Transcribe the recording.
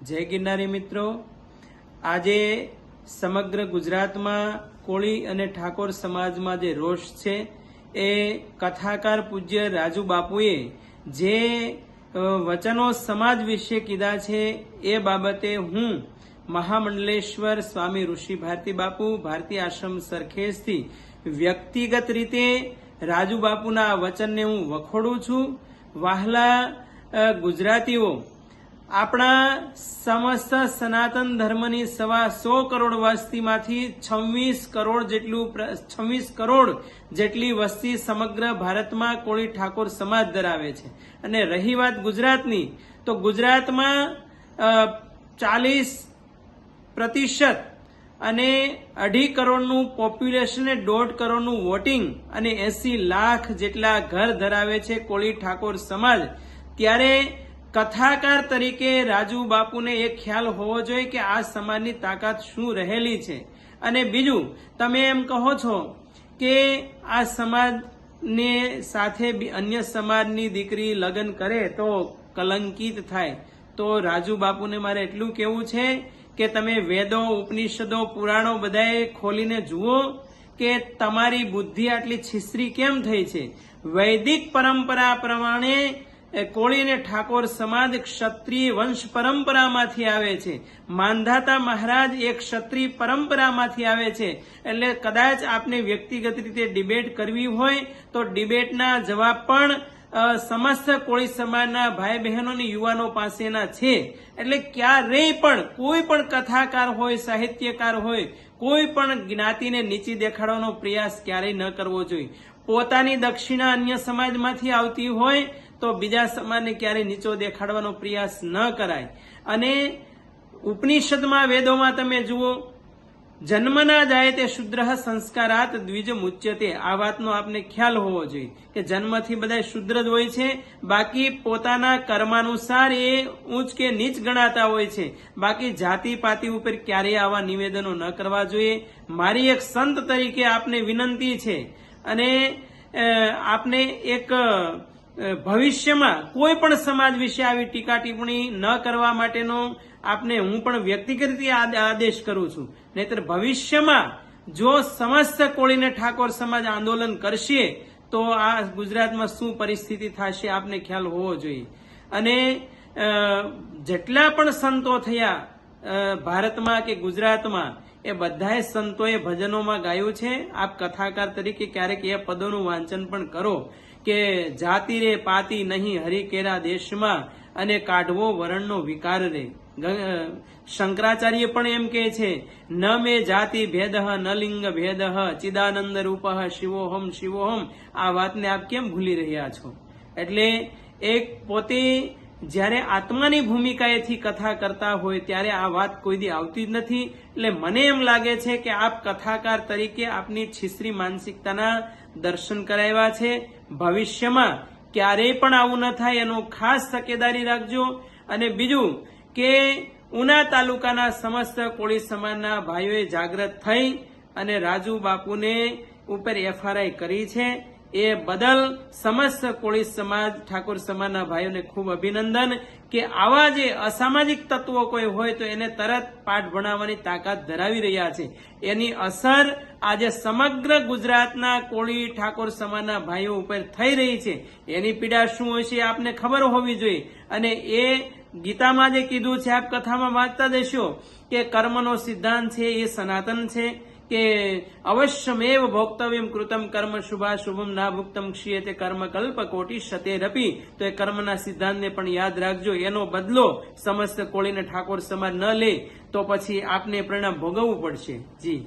જય ગિરનારી મિત્રો. આજે સમગ્ર ગુજરાતમાં કોળી અને ઠાકોર સમાજમાં જે રોષ છે, એ કથાકાર પૂજ્ય રાજુ બાપુએ જે વચનો સમાજ વિશે કીધા છે, એ બાબતે હું મહામંડલેશ્વર સ્વામી ઋષિ ભારતી બાપુ, ભારતી આશ્રમ સરખેજથી વ્યક્તિગત રીતે રાજુ બાપુના વચનને હું વખોડું છું. વહાલા ગુજરાતીઓ આપણા સમસ્ત સનાતન ધર્મની સવા સો કરોડ વસ્તીમાંથી છવ્વીસ કરોડ જેટલું છવ્વીસ કરોડ જેટલી વસ્તી સમગ્ર ભારતમાં કોળી ઠાકોર સમાજ ધરાવે છે. અને રહી વાત ગુજરાતની, તો ગુજરાતમાં ચાલીસ પ્રતિશત અને અઢી કરોડનું પોપ્યુલેશન દોઢ કરોડનું વોટિંગ અને એસી લાખ જેટલા ઘર ધરાવે છે કોળી ઠાકોર સમાજ, ત્યારે કથાકાર તરીકે રાજુ બાપુને એ ખ્યાલ હોવો જોઈએ કે આ સમાજની તાકાત શું રહેલી છે. અને બીજું, તમે એમ કહો છો કે આ સમાજને સાથે અન્ય સમાજની દીકરી લગ્ન કરે તો કલંકિત થાય. તો રાજુ બાપુને મારે એટલું કેવું છે કે તમે વેદો, ઉપનિષદો, પુરાણો બધાએ ખોલીને જુઓ કે તમારી બુદ્ધિ આટલી છીસરી કેમ થઈ છે? વૈદિક પરંપરા પ્રમાણે કોળી અને ઠાકોર સમાજ ક્ષત્રિય વંશ પરંપરામાંથી આવે છે. માંધાતા મહારાજ એ ક્ષત્રિય પરંપરામાંથી આવે છે. એટલે કદાચ આપને વ્યક્તિગત રીતે ડિબેટ કરવી હોય, તો ડિબેટના જવાબ પણ સમસ્ત કોળી સમાજના ભાઈ બહેનો યુવાનો પાસેના છે. એટલે ક્યારેય પણ કોઈ પણ કથાકાર હોય, સાહિત્યકાર હોય, કોઈ પણ જ્ઞાતિને નીચી દેખાડવાનો પ્રયાસ ક્યારેય ન કરવો જોઈએ. પોતાની દક્ષિણા અન્ય સમાજમાંથી આવતી હોય તો બીજા સમાજને ક્યારેય નીચો દેખાડવાનો પ્રયાસ ન કરાય. અને ઉપનિષદમાં વેદોમાં તમે જુઓ, જન્મના જાય તે શુદ્ર સંસ્કારાત દ્વિજ મુચ્યતે. આ વાતનો આપને ખ્યાલ હોવો જોઈએ કે જન્મથી બધા શુદ્ર જ હોય છે, બાકી પોતાના કર્માનુસાર એ ઊંચ કે નીચ ગણાતા હોય છે. બાકી જાતિ પાતિ ઉપર ક્યારેય આવા નિવેદનો ન કરવા જોઈએ. મારી એક સંત તરીકે આપને વિનંતી છે અને આપને એક ભવિષ્યમાં કોઈ પણ સમાજ વિશે આવી ટીકા ટિપ્પણી ન કરવા માટેનો આપને હું પણ વ્યક્તિગત રીતે આદ- આદેશ કરું છું. નહીતર ભવિષ્યમાં જો સમસ્ત કોળીને ઠાકોર સમાજ આંદોલન કરશે, તો આ ગુજરાતમાં શું પરિસ્થિતિ થશે આપને ખ્યાલ હોવો જોઈએ. અને જેટલા પણ સંતો થયા ભારતમાં કે ગુજરાતમાં એ બધાએ સંતોએ ભજનોમાં ગાયું છે. આપ કથાકાર તરીકે ક્યારેક એ પદોનું વાંચન પણ કરો કે જાતિ રે પાતી નહીં હરિકેરા દેશમાં અને કાઢવો વરણનો વિકાર રે. શંકરાચાર્ય પણ એમ કહે છે, ન મે જાતિ ભેદ ન લિંગ ભેદ ચિદાનંદ રૂપ શિવોહમ શિવોહમ. આ વાતને આપ કેમ ભૂલી રહ્યા છો? એટલે એક પોતે જ્યારે આત્માની ભૂમિકાએથી કથા કરતા હોય ત્યારે આ વાત કોઈ દી આવતી જ નથી. એટલે મને એમ લાગે છે કે આપ કથાકાર તરીકે આપની છીસરી માનસિકતાના દર્શન કરાવ્યા છે. ભવિષ્યમાં ક્યારેય પણ આવું ન થાય, એનો ખાસ તકેદારી રાખજો. અને બીજું કે ઉના તાલુકાના સમસ્ત કોળી સમાજના ભાઈઓએ જાગૃત થઈ અને રાજુ બાપુને ઉપર એફઆરઆઈ કરી છે. એ બદલ સમસ્ત કોળી સમાજ, ઠાકોર સમાજના ભાઈઓને ખૂબ અભિનંદન કે આવા જે અસામાજિક તત્વો કોઈ હોય તો એને તરત પાઠ ભણાવવાની તાકાત ધરાવી રહ્યા છે. એની અસર આજે સમગ્ર ગુજરાતના કોળી, ઠાકોર સમાજના ભાઈઓ ઉપર થઈ રહી છે. એની પીડા શું હોય એ આપને ખબર હોવી જોઈએ. અને એ ગીતામાં જે કીધું છે, આપ કથામાં વાંચતા દેશો કે કર્મનો સિદ્ધાંત છે, એ સનાતન છે. કે અવશ્યમેવ ભોક્તવ્યમ કૃતમ કર્મ શુભા શુભમ ના ભુક્તમ ક્ષીયતે કર્મ કલ્પ કોટી શતેરપી તો એ કર્મના સિદ્ધાંતને પણ યાદ રાખજો એનો બદલો સમસ્ત કોળીને ઠાકોર સમાજ ન લે તો પછી આપને પરિણામ ભોગવવું પડશે જી